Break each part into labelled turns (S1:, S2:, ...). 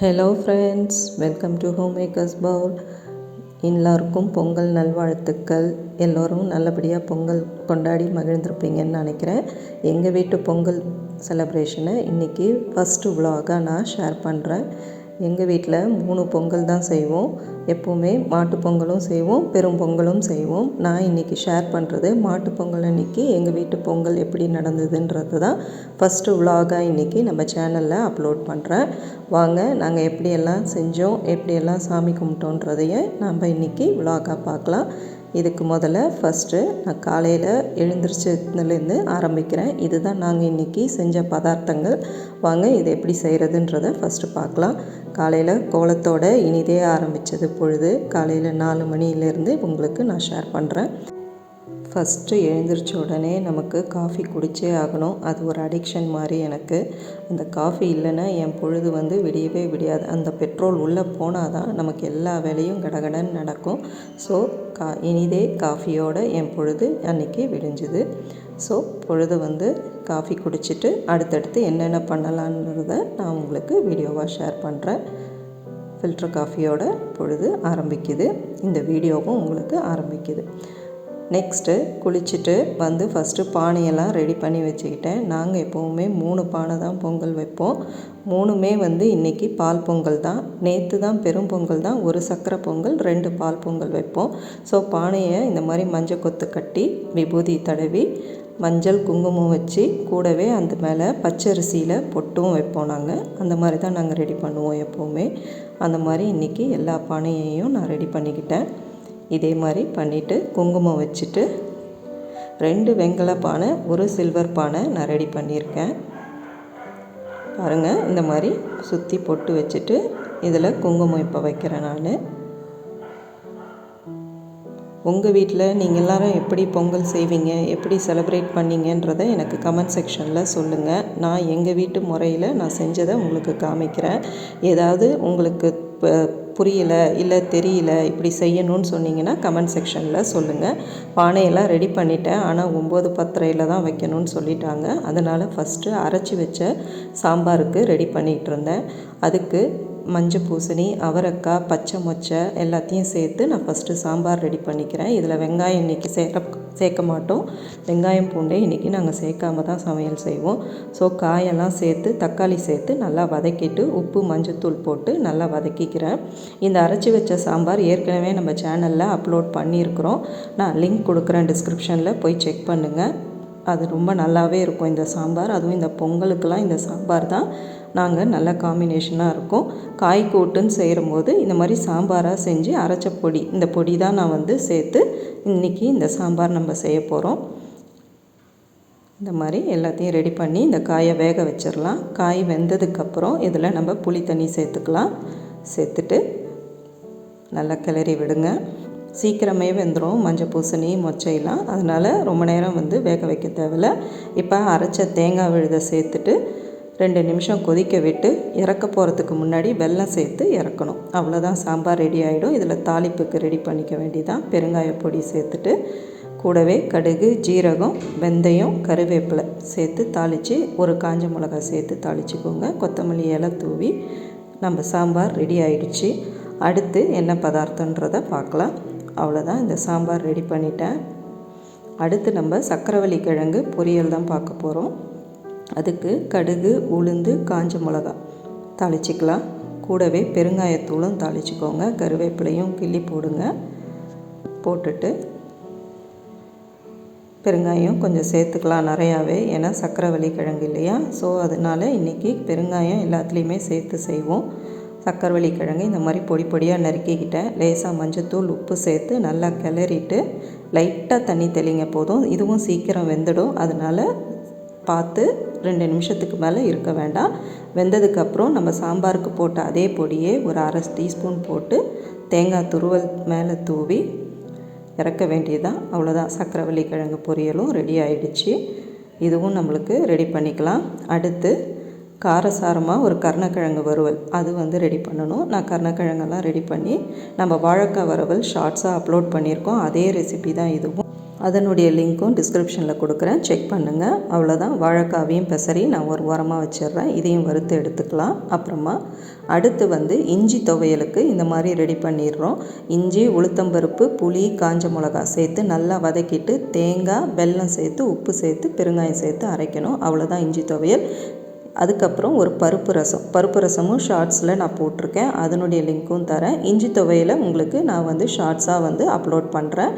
S1: Hello friends welcome to home makers Pavul எல்லாருக்கும் பொங்கல் நல்வாழ்த்துக்கள். எல்லோரும் நல்லபடியாக பொங்கல் கொண்டாடி மகிழ்ந்திருப்பீங்கன்னு நினைக்கிறேன். எங்கள் வீட்டு பொங்கல் செலப்ரேஷனை இன்றைக்கி ஃபஸ்ட்டு விலாகாக நான் ஷேர் பண்ணுறேன் எங்கள் வீட்டில் மூணு பொங்கல் தான் செய்வோம். எப்போவுமே மாட்டுப்பொங்கலும் செய்வோம் பெரும் பொங்கலும் செய்வோம். நான் இன்றைக்கி ஷேர் பண்ணுறது மாட்டுப்பொங்கல் அன்றைக்கி எங்கள் வீட்டு பொங்கல் எப்படி நடந்ததுன்றது தான் ஃபஸ்ட்டு விலாகாக இன்றைக்கி நம்ம சேனலில் அப்லோட் பண்ணுறேன் வாங்க நாங்கள் எப்படியெல்லாம் செஞ்சோம் எப்படியெல்லாம் சாமி கும்பிட்டோன்றதையே நம்ம இன்றைக்கி விலாகாக பார்க்கலாம். இதுக்கு முதல்ல ஃபஸ்ட்டு நான் காலையில் எழுந்திரிச்சதுலேருந்து ஆரம்பிக்கிறேன். இதுதான் நாங்கள் இன்றைக்கி செஞ்ச பதார்த்தங்கள். வாங்க இதை எப்படி செய்கிறதுன்றத ஃபஸ்ட்டு பார்க்கலாம். காலையில் கோலத்தோட இனிதே ஆரம்பித்தது பொழுது காலையில் நாலு மணிலேருந்து உங்களுக்கு நான் ஷேர் பண்ணுறேன் ஃபஸ்ட்டு எழுந்திரிச்ச உடனே நமக்கு காஃபி குடித்தே ஆகணும். அது ஒரு அடிக்ஷன் மாதிரி எனக்கு. அந்த காஃபி இல்லைன்னா என் பொழுது வந்து விடியவே விடியாது. அந்த பெட்ரோல் உள்ளே போனால் தான் நமக்கு எல்லா வேலையும் கடகடன்னு நடக்கும். ஸோ கா இனிதே காஃபியோட என் பொழுது அன்றைக்கி விடிஞ்சுது. ஸோ பொழுது வந்து காஃபி குடிச்சிட்டு அடுத்தடுத்து என்னென்ன பண்ணலான்றத நான் உங்களுக்கு வீடியோவாக ஷேர் பண்ணுறேன் ஃபில்டர் காஃபியோட பொழுது ஆரம்பிக்குது. இந்த வீடியோவும் உங்களுக்கு ஆரம்பிக்குது. நெக்ஸ்ட்டு குளிச்சுட்டு வந்து ஃபஸ்ட்டு பானையெல்லாம் ரெடி பண்ணி வச்சுக்கிட்டேன். நாங்கள் எப்போவுமே மூணு பானை தான் பொங்கல் வைப்போம். மூணுமே வந்து இன்றைக்கி பால் பொங்கல் தான். நேற்று தான் பெரும் பொங்கல் தான். ஒரு சக்கரை பொங்கல் ரெண்டு பால் பொங்கல் வைப்போம். ஸோ பானையை இந்த மாதிரி மஞ்சள் கொத்து கட்டி விபூதி தடவி மஞ்சள் குங்குமம் வச்சு கூடவே அந்த மேலே பச்சரிசியில் பொட்டும் வைப்போம் நாங்கள் அந்த மாதிரி தான் நாங்கள் ரெடி பண்ணுவோம் எப்போவுமே. அந்த மாதிரி இன்றைக்கி எல்லா பானையையும் நான் ரெடி பண்ணிக்கிட்டேன். இதே மாதிரி பண்ணிவிட்டு குங்குமம் வச்சுட்டு ரெண்டு வெங்கல பானை ஒரு சில்வர் பானை நான் ரெடி பண்ணியிருக்கேன். பாருங்கள் இந்த மாதிரி சுற்றி பொட்டு வச்சுட்டு இதில் குங்குமம் இப்போ வைக்கிறேன் நான். உங்கள் வீட்டில் நீங்கள் எல்லோரும் எப்படி பொங்கல் செய்வீங்க எப்படி செலிப்ரேட் பண்ணீங்கன்றதை எனக்கு கமெண்ட் செக்ஷனில் சொல்லுங்கள் நான் எங்கள் வீட்டு முறையில் நான் செஞ்சதை உங்களுக்கு காமிக்கிறேன். ஏதாவது உங்களுக்கு இப்போ புரியலை இல்லை தெரியல இப்படி செய்யணும்னு சொன்னீங்கன்னா கமெண்ட் செக்ஷனில் சொல்லுங்கள் பானையெல்லாம் ரெடி பண்ணிட்டேன். ஆனால் ஒம்பது பத்தரையில் தான் வைக்கணும்னு சொல்லிட்டாங்க. அதனால் ஃபஸ்ட்டு அரைச்சி வச்ச சாம்பாருக்கு ரெடி பண்ணிகிட்டு இருந்தேன். அதுக்கு மஞ்சள் பூசணி அவரைக்காய் பச்சை மொச்சை எல்லாத்தையும் சேர்த்து நான் ஃபஸ்ட்டு சாம்பார் ரெடி பண்ணிக்கிறேன். இதில் வெங்காயம் இன்றைக்கி சேர்க்க சேர்க்க மாட்டோம். வெங்காயம் பூண்டை இன்றைக்கி நாங்கள் சேர்க்காம தான் சமையல் செய்வோம். ஸோ காயெல்லாம் சேர்த்து தக்காளி சேர்த்து நல்லா வதக்கிட்டு உப்பு மஞ்சத்தூள் போட்டு நல்லா வதக்கிக்கிறேன். இந்த அரைச்சி வச்ச சாம்பார் ஏற்கனவே நம்ம சேனலில் அப்லோட் பண்ணியிருக்கிறோம். நான் லிங்க் கொடுக்குறேன் டிஸ்கிரிப்ஷனில் போய் செக் பண்ணுங்கள் அது ரொம்ப நல்லாவே இருக்கும் இந்த சாம்பார். அதுவும் இந்த பொங்கலுக்கெலாம் இந்த சாம்பார் தான் நாங்கள் நல்ல காம்பினேஷனாக இருக்கும். காய் கூட்டுன்னு செய்கிறம்போது இந்த மாதிரி சாம்பாராக செஞ்சு அரைச்ச பொடி இந்த பொடி தான் நான் வந்து சேர்த்து இன்றைக்கி இந்த சாம்பார் நம்ம செய்ய போகிறோம் இந்த மாதிரி எல்லாத்தையும் ரெடி பண்ணி இந்த காயை வேக வச்சிடலாம் காய் வெந்ததுக்கப்புறம் இதில் நம்ம புளி தண்ணி சேர்த்துக்கலாம். சேர்த்துட்டு நல்லா கிளறி விடுங்க. சீக்கிரமே வெந்துடும் மஞ்சள் பூசணி மொச்சையெல்லாம். அதனால் ரொம்ப நேரம் வந்து வேக வைக்க தேவையில்ல. இப்போ அரைச்ச தேங்காய் விழுதை சேர்த்துட்டு ரெண்டு நிமிஷம் கொதிக்க விட்டு இறக்க போகிறதுக்கு முன்னாடி வெல்லம் சேர்த்து இறக்கணும். அவ்வளோதான் சாம்பார் ரெடி ஆகிடும் இதில் தாளிப்புக்கு ரெடி பண்ணிக்க வேண்டிதான். பெருங்காய பொடி சேர்த்துட்டு கூடவே கடுகு ஜீரகம் வெந்தயம் கருவேப்பிலை சேர்த்து தாளித்து ஒரு காஞ்ச மிளகாய் சேர்த்து தாளிச்சுக்கோங்க. கொத்தமல்லி இலை தூவி நம்ம சாம்பார் ரெடி ஆயிடுச்சு. அடுத்து என்ன பதார்த்தன்றதை பார்க்கலாம். அவ்வளோதான் இந்த சாம்பார் ரெடி பண்ணிட்டேன். அடுத்து நம்ம சக்கரவள்ளி கிழங்கு பொரியல் தான் பார்க்க போகிறோம் அதுக்கு கடுகு உளுந்து காஞ்ச மிளகா தாளிச்சிக்கலாம். கூடவே பெருங்காயத்தூளும் தாளிச்சிக்கோங்க. கருவேப்பிலையும் கிள்ளி போடுங்க. போட்டுட்டு பெருங்காயம் கொஞ்சம் சேர்த்துக்கலாம் நிறையாவே. ஏன்னா சக்கரவள்ளி கிழங்கு இல்லையா? ஸோ அதனால் இன்றைக்கி பெருங்காயம் எல்லாத்துலேயுமே சேர்த்து செய்வோம். சக்கரவள்ளி கிழங்கு இந்த மாதிரி பொடி பொடியாக நறுக்கிக்கிட்டேன். லேசாக மஞ்சத்தூள் உப்பு சேர்த்து நல்லா கிளறிட்டு லைட்டாக தண்ணி தெளிங்க போதும். இதுவும் சீக்கிரம் வெந்துடும். அதனால் பார்த்து ரெண்டு நிமிஷத்துக்கு மேலே இருக்க வேண்டாம். வெந்ததுக்கப்புறம் நம்ம சாம்பாருக்கு போட்ட அதே பொடியே ஒரு அரை டீஸ்பூன் போட்டு தேங்காய் துருவல் மேலே தூவி இறக்க வேண்டியதுதான். அவ்வளோதான் சக்கரவள்ளி கிழங்கு பொரியலும் ரெடி ஆயிடுச்சு. இதுவும் நம்மளுக்கு ரெடி பண்ணிக்கலாம். அடுத்து காரசாரமாக ஒரு கருணக்கிழங்கு வறுவல். அது வந்து ரெடி பண்ணணும். நான் கருணக்கிழங்கெல்லாம் ரெடி பண்ணி நம்ம வாழைக்காய் வறுவல் ஷார்ட்ஸாக அப்லோட் பண்ணியிருக்கோம். அதே ரெசிபி தான் இதுவும். அதனுடைய லிங்க்கும் டிஸ்கிரிப்ஷனில் கொடுக்குறேன். செக் பண்ணுங்கள் அவ்வளோதான் வாழைக்காவையும் பெசரி நான் ஒரு உரமாக வச்சிடுறேன். இதையும் வறுத்து எடுத்துக்கலாம். அப்புறமா அடுத்து வந்து இஞ்சி துவையலுக்கு இந்த மாதிரி ரெடி பண்ணிடுறோம். இஞ்சி உளுத்தம்பருப்பு புளி காஞ்ச மிளகா சேர்த்து நல்லா வதக்கிட்டு தேங்காய் வெல்லம் சேர்த்து உப்பு சேர்த்து பெருங்காயம் சேர்த்து அரைக்கணும். அவ்வளோதான் இஞ்சி துவையல். அதுக்கப்புறம் ஒரு பருப்பு ரசம். பருப்பு ரசமும் ஷார்ட்ஸில் நான் போட்டிருக்கேன். அதனுடைய லிங்க்கும் தரேன். இஞ்சி துவையில் உங்களுக்கு நான் வந்து ஷார்ட்ஸாக வந்து அப்லோட் பண்ணுறேன்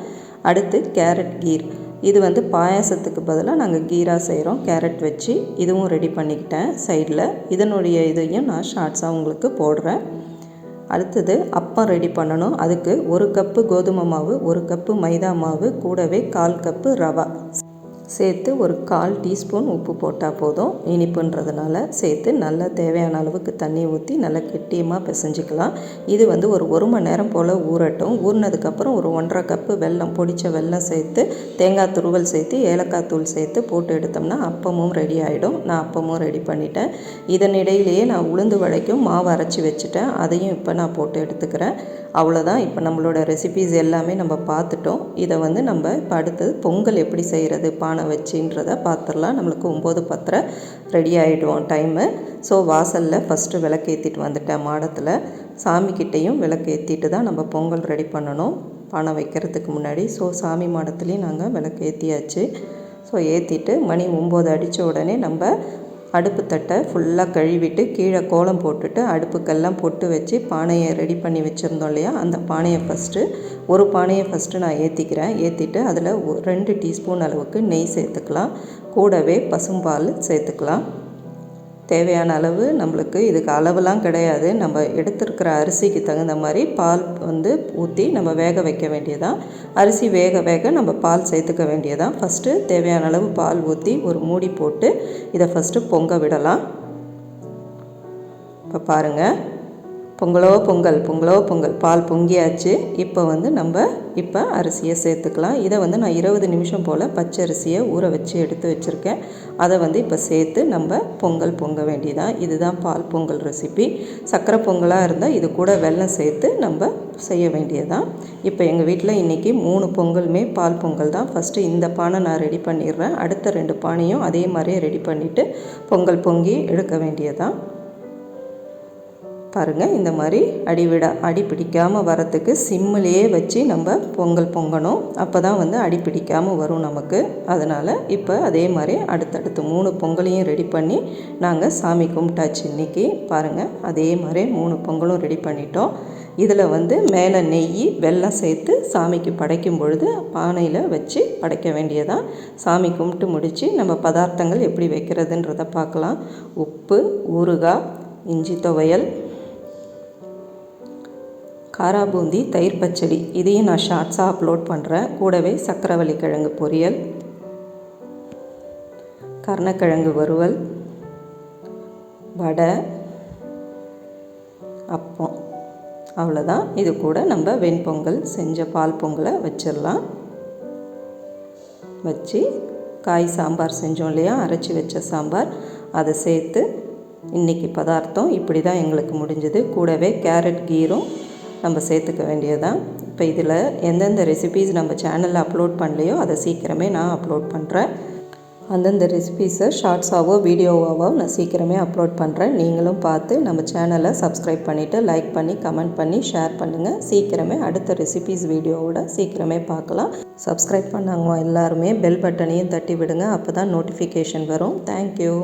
S1: அடுத்து கேரட் கீர். இது வந்து பாயாசத்துக்கு பதிலாக நாங்கள் கீராக செய்கிறோம் கேரட் வச்சு இதுவும் ரெடி பண்ணிக்கிட்டேன் சைடில் இதனுடைய இதையும் நான் ஷார்ட்ஸாக உங்களுக்கு போடுறேன். அடுத்தது அப்பம் ரெடி பண்ணணும். அதுக்கு ஒரு கப்பு கோதுமை மாவு ஒரு கப்பு மைதா மாவு கூடவே கால் கப்பு ரவா. சேர்த்து ஒரு கால் டீஸ்பூன் உப்பு போட்டால் போதும். இனிப்புன்றதுனால சேர்த்து நல்லா தேவையான அளவுக்கு தண்ணி ஊற்றி நல்லா கெட்டியமாக பிசைஞ்சிக்கலாம். இது வந்து ஒரு ஒரு மணி நேரம் போல் ஊறட்டும். ஊறினதுக்கப்புறம் ஒரு ஒன்றரை கப்பு வெல்லம் பொடித்த வெல்லம் சேர்த்து தேங்காய் துருவல் சேர்த்து ஏலக்காய் தூள் சேர்த்து போட்டு எடுத்தோம்னா அப்பமும் ரெடி ஆகிடும் நான் அப்பமும் ரெடி பண்ணிட்டேன். இதனிடையிலேயே நான் உளுந்து வடைக்கும் மாவு அரைச்சி வச்சுட்டேன். அதையும் இப்போ நான் போட்டு எடுத்துக்கிறேன். அவ்வளோதான் இப்போ நம்மளோட ரெசிபீஸ் எல்லாமே நம்ம பார்த்துட்டோம். இதை வந்து நம்ம இப்போ அடுத்தது பொங்கல் எப்படி செய்கிறது பானை வச்சுன்றதை பார்த்துடலாம் நம்மளுக்கு ஒம்பது பத்தரை ரெடி ஆகிடுவோம் டைமு ஸோ வாசலில் ஃபஸ்ட்டு விளக்கேற்றிட்டு வந்துட்டேன் மாடத்தில். சாமிக்கிட்டேயும் விளக்கேற்றிட்டு தான் நம்ம பொங்கல் ரெடி பண்ணணும். பானை வைக்கிறதுக்கு முன்னாடி. ஸோ சாமி மாடத்துலேயும் நாங்கள் விளக்கு ஏற்றியாச்சு ஸோ ஏற்றிட்டு மணி ஒம்பது அடித்த உடனே நம்ம அடுப்பு தட்டை ஃபுல்லாக கழுவிட்டு கீழே கோலம் போட்டுட்டு அடுப்புக்கெல்லாம் பொட்டு வச்சு பானையை ரெடி பண்ணி வச்சுருந்தோம் இல்லையா? அந்த பானையை ஃபஸ்ட்டு ஒரு பானையை ஃபஸ்ட்டு நான் ஏற்றிக்கிறேன் ஏற்றிட்டு அதில் ரெண்டு டீஸ்பூன் அளவுக்கு நெய் சேர்த்துக்கலாம். கூடவே பசும்பால் சேர்த்துக்கலாம். தேவையான அளவு நம்மளுக்கு இதுக்கு அளவுலாம் கிடையாது. நம்ம எடுத்துருக்கிற அரிசிக்கு தகுந்த மாதிரி பால் வந்து ஊற்றி நம்ம வேக வைக்க வேண்டியதான் அரிசி வேக வேக நம்ம பால் சேர்த்துக்க வேண்டியதான் ஃபஸ்ட்டு தேவையான அளவு பால் ஊற்றி ஒரு மூடி போட்டு இதை ஃபஸ்ட்டு பொங்க விடலாம். இப்போ பாருங்கள் பொங்கலோ பொங்கல் பொங்கலோ பொங்கல். பால் பொங்கியாச்சு. இப்போ வந்து நம்ம இப்போ அரிசியை சேர்த்துக்கலாம். இதை வந்து நான் இருபது நிமிஷம் போல் பச்சை அரிசியை ஊற வச்சு எடுத்து வச்சுருக்கேன். அதை வந்து இப்போ சேர்த்து நம்ம பொங்கல் பொங்க வேண்டியதான் இதுதான் பால் பொங்கல் ரெசிபி. சக்கரை பொங்கலாக இருந்தால் இது கூட வெல்லம் சேர்த்து நம்ம செய்ய வேண்டியதான் இப்போ எங்கள் வீட்டில் இன்றைக்கி மூணு பொங்கலுமே பால் பொங்கல் தான். ஃபஸ்ட்டு இந்த பானை நான் ரெடி பண்ணிடுறேன். அடுத்த ரெண்டு பானையும் அதே மாதிரியே ரெடி பண்ணிவிட்டு பொங்கல் பொங்கி எடுக்க வேண்டியதான் பாருங்கள் இந்த மாதிரி அடிவிட அடி பிடிக்காமல் வரத்துக்கு சிம்மிலேயே வச்சு நம்ம பொங்கல் பொங்கணும். அப்போ தான் வந்து அடி பிடிக்காமல் வரும் நமக்கு. அதனால் இப்போ அதே மாதிரி அடுத்தடுத்து மூணு பொங்கலையும் ரெடி பண்ணி நாங்கள் சாமி கும்பிட்டாச்சு இன்றைக்கி பாருங்கள் அதே மாதிரி மூணு பொங்கலும் ரெடி பண்ணிட்டோம். இதில் வந்து மேலே நெய் வெள்ளம் சேர்த்து சாமிக்கு படைக்கும் பொழுது பானையில் வச்சு படைக்க வேண்டியதான் சாமி கும்பிட்டு முடித்து நம்ம பதார்த்தங்கள் எப்படி வைக்கிறதுன்றதை பார்க்கலாம். உப்பு ஊறுகாய் இஞ்சி துவையல் காரா பூந்தி தயிர் பச்சடி. இதையும் நான் ஷார்ட்ஸாக அப்லோட் பண்ணுறேன் கூடவே சக்கரவள்ளி கிழங்கு பொரியல் கருணக்கிழங்கு வறுவல் வடை அப்பம். அவ்வளோதான் இது கூட நம்ம வெண்பொங்கல் செஞ்ச பால் பொங்கலை வச்சிடலாம். வச்சு காய் சாம்பார் செஞ்சோம் இல்லையா? அரைச்சி வச்ச சாம்பார். அதை சேர்த்து இன்றைக்கி பதார்த்தம். இப்படி தான் எங்களுக்கு முடிஞ்சது. கூடவே கேரட் கீரும் நம்ம சேர்த்துக்க வேண்டியதுதான். இப்போ இதில் எந்தெந்த ரெசிபீஸ் நம்ம சேனலில் அப்லோட் பண்ணலையோ அதை சீக்கிரமே நான் அப்லோட் பண்ணுறேன் அந்தந்த ரெசிபீஸை ஷார்ட்ஸாவோ வீடியோவாவோ நான் சீக்கிரமே அப்லோட் பண்ணுறேன் நீங்களும் பார்த்து நம்ம சேனலை சப்ஸ்கிரைப் பண்ணிவிட்டு லைக் பண்ணி கமெண்ட் பண்ணி ஷேர் பண்ணுங்கள் சீக்கிரமே அடுத்த ரெசிபீஸ் வீடியோவோட சீக்கிரமே பார்க்கலாம். சப்ஸ்கிரைப் பண்ணாங்க எல்லாருமே பெல் பட்டனையும் தட்டி விடுங்க. அப்போ தான் நோட்டிஃபிகேஷன் வரும் தேங்க்யூ